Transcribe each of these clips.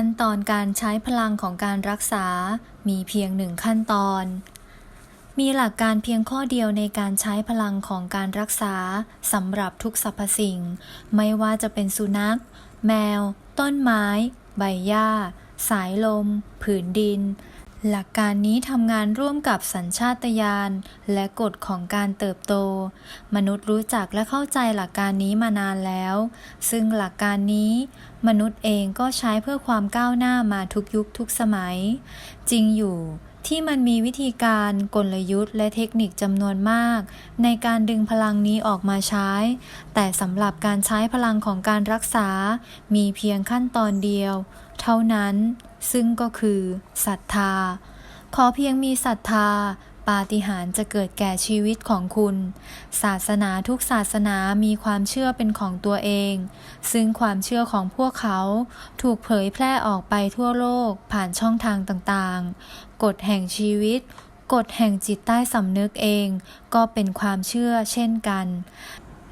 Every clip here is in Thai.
ขั้นตอนการใช้พลังของการรักษา มีเพียงหนึ่งขั้นตอน มีหลักการเพียงข้อเดียวในการใช้พลังของการรักษาสำหรับทุกสรรพสิ่ง ไม่ว่าจะเป็นสุนัข แมว ต้นไม้ ใบหญ้า สายลม ผืนดิน หลักการนี้ทำงานร่วมกับสัญชาตญาณและกฎของการเติบโต มนุษย์รู้จักและเข้าใจหลักการนี้มานานแล้ว ซึ่งหลักการนี้ มนุษย์เองก็ใช้เพื่อความก้าวหน้ามาทุกยุคทุกสมัย จริงอยู่ ที่มันมีวิธีการกลยุทธ์และเทคนิคจำนวนมาก ในการดึงพลังนี้ออกมาใช้ แต่สำหรับการใช้พลังของการรักษา มีเพียงขั้นตอนเดียว เท่านั้น ซึ่งก็คือศรัทธา ขอเพียงมีศรัทธา ปาฏิหาริย์จะเกิดแก่ชีวิตของคุณ ศาสนาทุกศาสนามีความเชื่อเป็นของตัวเอง ซึ่งความเชื่อของพวกเขาถูกเผยแพร่ออกไปทั่วโลกผ่านช่องทางต่างๆ กฎแห่งชีวิตกฎแห่งจิตใต้สำนึกเองก็เป็นความเชื่อเช่นกัน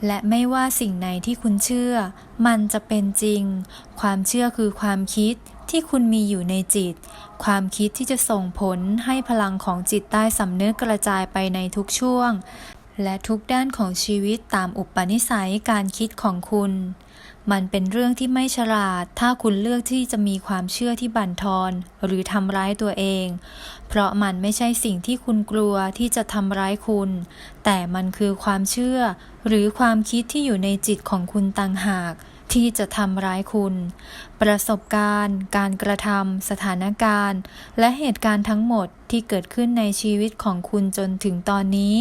และไม่ว่าสิ่งไหนที่คุณเชื่อ มันจะเป็นจริง ความเชื่อคือความคิด ที่คุณมีอยู่ในจิต ความคิดที่จะส่งผลให้พลังของจิตใต้สำนึกกระจายไปในทุกช่วง และทุกด้านของชีวิตตามอุปนิสัยการคิดของคุณ มันเป็นเรื่องที่ไม่ฉลาด ถ้าคุณเลือกที่จะมีความเชื่อที่บั่นทอน หรือทำร้ายตัวเอง เพราะมันไม่ใช่สิ่งที่คุณกลัวที่จะทำร้ายคุณ แต่มันคือความเชื่อ หรือความคิดที่อยู่ในจิตของคุณต่างหาก ที่จะทำร้ายคุณ ประสบการณ์ การกระทำสถานการณ์ และเหตุการณ์ทั้งหมดที่เกิดขึ้นในชีวิตของคุณจนถึงตอนนี้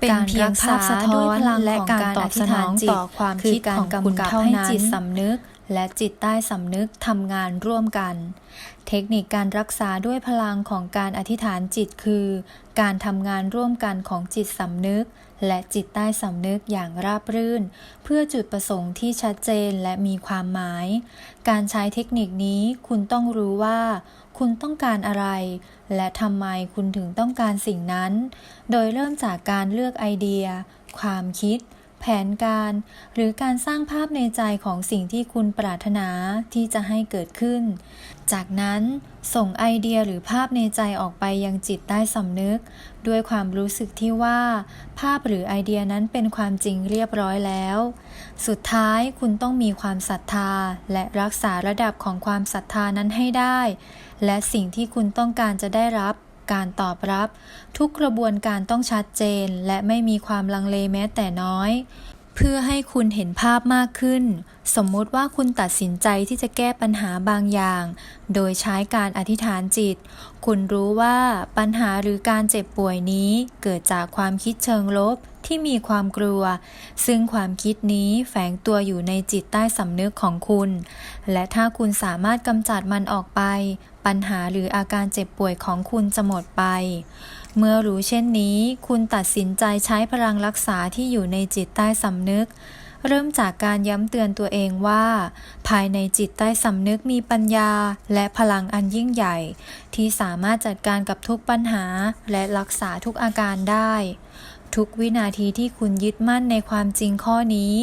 เป็นเพียงภาพสะท้อนและการตอบสนองต่อความคิดของคุณเท่านั้นจิตสำนึกและจิตใต้สำนึกทำงานร่วมกัน เทคนิคการรักษาด้วยพลังของการอธิษฐานจิตคือ การทำงานร่วมกันของจิตสำนึก และจิตใต้สำนึกอย่างราบรื่น เพื่อจุดประสงค์ที่ชัดเจนและมีความหมาย การใช้เทคนิคนี้คุณต้องรู้ว่า คุณต้องการอะไร และทำไมคุณถึงต้องการสิ่งนั้น โดยเริ่มจากการเลือกไอเดีย ความคิด แผนการ หรือการสร้างภาพในใจของสิ่งที่คุณปรารถนาที่จะให้เกิดขึ้น จากนั้นส่งไอเดียหรือภาพในใจออกไปยังจิตใต้สำนึก ด้วยความรู้สึกที่ว่า ภาพหรือไอเดียนั้นเป็นความจริงเรียบร้อยแล้ว สุดท้ายคุณต้องมีความศรัทธา และรักษาระดับของความศรัทธานั้นให้ได้ และสิ่งที่คุณต้องการจะได้รับ การตอบรับ ทุกกระบวนการต้องชัดเจน และไม่มีความลังเลแม้แต่น้อย เพื่อให้คุณเห็นภาพมากขึ้น สมมุติว่าคุณตัดสินใจที่จะแก้ปัญหาบางอย่าง โดยใช้การอธิษฐานจิต คุณรู้ว่าปัญหาหรือการเจ็บป่วยนี้เกิดจากความคิดเชิงลบ ที่มีความกลัว ซึ่งความคิดนี้แฝงตัวอยู่ในจิตใต้สำนึกของคุณ และถ้าคุณสามารถกำจัดมันออกไป ปัญหาหรืออาการเจ็บป่วยของคุณจะหมดไป เมื่อรู้เช่นนี้ คุณตัดสินใจใช้พลังรักษาที่อยู่ในจิตใต้สำนึกเริ่มจากการย้ำเตือนตัวเองว่า ภายในจิตใต้สำนึกมีปัญญา และพลังอันยิ่งใหญ่ ที่สามารถจัดการกับทุกปัญหาและรักษาทุกอาการได้ ทุกวินาทีที่คุณยึดมั่นในความจริงข้อนี้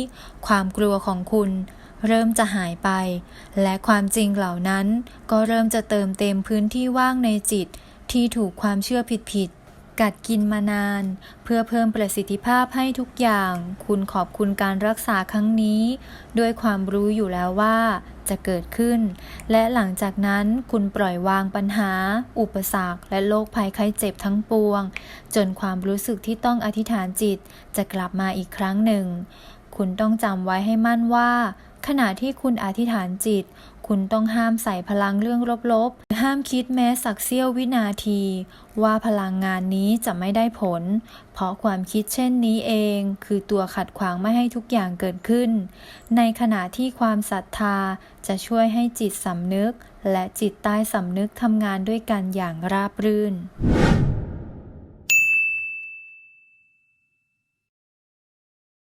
ความกลัวของคุณเริ่มจะหายไป และความจริงเหล่านั้นก็เริ่มจะเติมเต็มพื้นที่ว่างในจิตที่ถูกความเชื่อผิดๆ กัดกินมานาน เพื่อเพิ่มประสิทธิภาพให้ทุกอย่าง คุณขอบคุณการรักษาครั้งนี้ ด้วยความรู้อยู่แล้วว่าจะเกิดขึ้น และหลังจากนั้นคุณปล่อยวางปัญหา อุปสรรค และโรคภัยไข้เจ็บทั้งปวง จนความรู้สึกที่ต้องอธิษฐานจิตจะกลับมาอีกครั้งหนึ่ง คุณต้องจำไว้ให้มั่นว่า ขณะที่คุณอธิษฐานจิต คุณต้องห้ามใส่พลังเรื่องลบๆห้ามคิดแม้สักเสี้ยววินาที ว่าพลังงานนี้จะไม่ได้ผล เพราะความคิดเช่นนี้เอง คือตัวขัดขวางไม่ให้ทุกอย่างเกิดขึ้น ในขณะที่ความศรัทธาจะช่วยให้จิตสำนึก และจิตใต้สำนึกทำงานด้วยกันอย่างราบรื่น